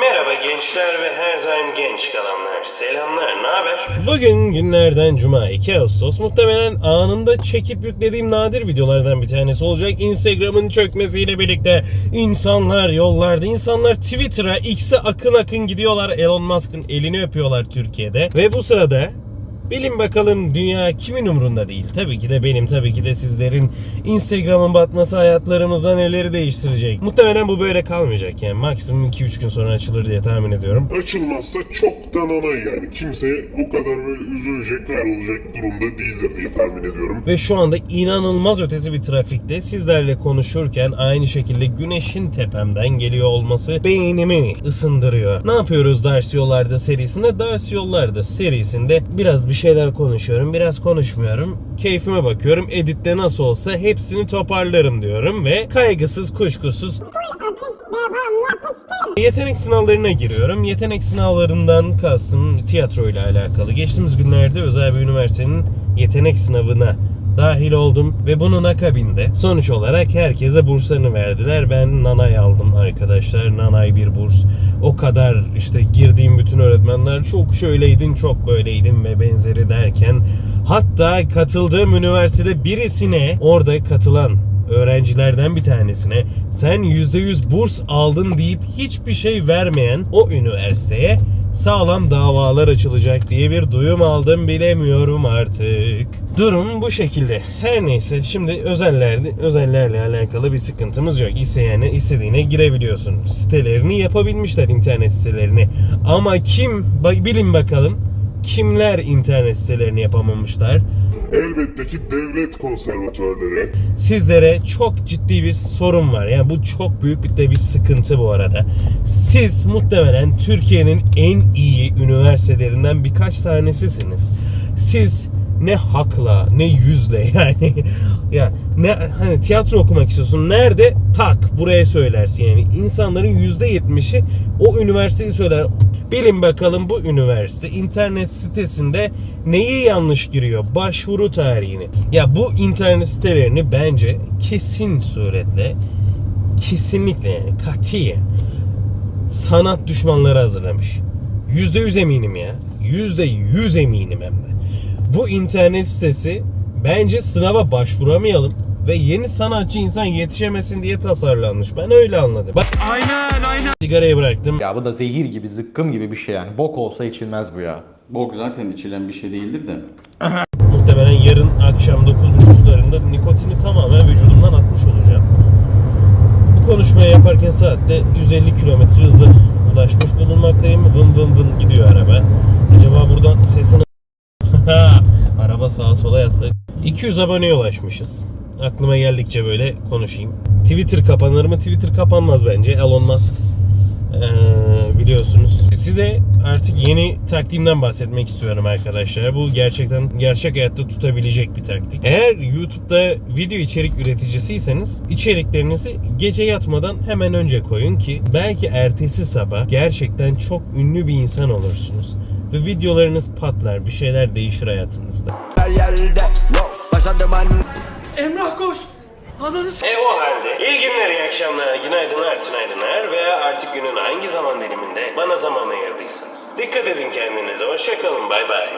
Merhaba gençler ve her daim genç kalanlar. Selamlar, ne haber? Bugün günlerden cuma 2 Ağustos muhtemelen anında çekip yüklediğim nadir videolardan bir tanesi olacak. Instagram'ın çökmesiyle birlikte insanlar yollarda, insanlar Twitter'a, X'e akın akın gidiyorlar. Elon Musk'ın elini öpüyorlar Türkiye'de. Ve bu sırada Bilin bakalım dünya kimin umrunda değil. Tabii ki de benim, tabii ki de sizlerin Instagram'ın batması hayatlarımızda neleri değiştirecek. Muhtemelen bu böyle kalmayacak yani maksimum 2-3 gün sonra açılır diye tahmin ediyorum. Açılmazsa çoktan ona yani kimse o kadar böyle üzülecekler olacak durumda değildir diye tahmin ediyorum. Ve şu anda inanılmaz ötesi bir trafikte sizlerle konuşurken aynı şekilde güneşin tepemden geliyor olması beynimi ısındırıyor. Ne yapıyoruz Ders Yollarda serisinde? Ders Yollarda serisinde biraz bir şeyler konuşuyorum, biraz konuşmuyorum. Keyfime bakıyorum. Editte nasıl olsa hepsini toparlarım diyorum ve kaygısız, kuşkusuz Yetenek sınavlarına giriyorum. Yetenek sınavlarından kastım tiyatro ile alakalı. Geçtiğimiz günlerde özel bir üniversitenin yetenek sınavına dahil oldum ve bunun akabinde sonuç olarak herkese burslarını verdiler. Ben Nanay aldım arkadaşlar. Nanay bir burs. O kadar işte girdiğim bütün öğretmenler çok şöyleydin, çok böyleydin ve benzeri derken hatta katıldığım üniversitede birisine orada katılan öğrencilerden bir tanesine sen %100 burs aldın deyip hiçbir şey vermeyen o üniversiteye sağlam davalar açılacak diye bir duyum aldım bilemiyorum artık. Durum bu şekilde. Her neyse şimdi özellerde özellerle alakalı bir sıkıntımız yok. İsteyene istediğine girebiliyorsun. Sitelerini yapabilmişler internet sitelerini. Ama kim bilin bakalım kimler internet sitelerini yapamamışlar? Elbette ki devlet konservatuarları. sizlere çok ciddi bir sorun var. Yani bu çok büyük bir de bir sıkıntı bu arada. Siz muhtemelen Türkiye'nin en iyi üniversitelerinden birkaç tanesisiniz. Siz ne hakla ne yüzle yani ya ne hani tiyatro okumak istiyorsun nerede tak buraya söylersin yani insanların yüzde yetmişi o üniversiteyi söyler bilin bakalım bu üniversite internet sitesinde neyi yanlış giriyor başvuru tarihini ya bu internet sitelerini bence kesin suretle kesinlikle yani katiyen sanat düşmanları hazırlamış. Yüzde yüz eminim ya. Yüzde yüz eminim hem de. Bu internet sitesi bence sınava başvuramayalım ve yeni sanatçı insan yetişemesin diye tasarlanmış. Ben öyle anladım. Bak Aynen aynen. sigarayı bıraktım. Ya bu da zehir gibi, zıkkım gibi bir şey yani. Bok olsa içilmez bu ya. Bok zaten içilen bir şey değildir de. Muhtemelen yarın akşam 9.30 sularında nikotini tamamen vücudumdan atmış olacağım. Bu konuşmayı yaparken saatte 150 km hızla ulaşmış bulunmaktayım. Vın vın vın gidiyor araba. Acaba buradan sesini... araba sağa sola yatsa. 200 aboneye ulaşmışız. Aklıma geldikçe böyle konuşayım. Twitter kapanır mı? Twitter kapanmaz bence. Elon Musk ee, biliyorsunuz. Size artık yeni taktiğimden bahsetmek istiyorum arkadaşlar. Bu gerçekten gerçek hayatta tutabilecek bir taktik. Eğer YouTube'da video içerik üreticisiyseniz içeriklerinizi gece yatmadan hemen önce koyun ki belki ertesi sabah gerçekten çok ünlü bir insan olursunuz. Ve videolarınız patlar, bir şeyler değişir hayatınızda. her yerde yo başladım an Emrah koş. Ananı E o halde iyi günler, iyi akşamlar, günaydınlar, tünaydınlar veya artık günün hangi zaman diliminde bana zaman ayırdıysanız. Dikkat edin kendinize, hoşçakalın, bay bay.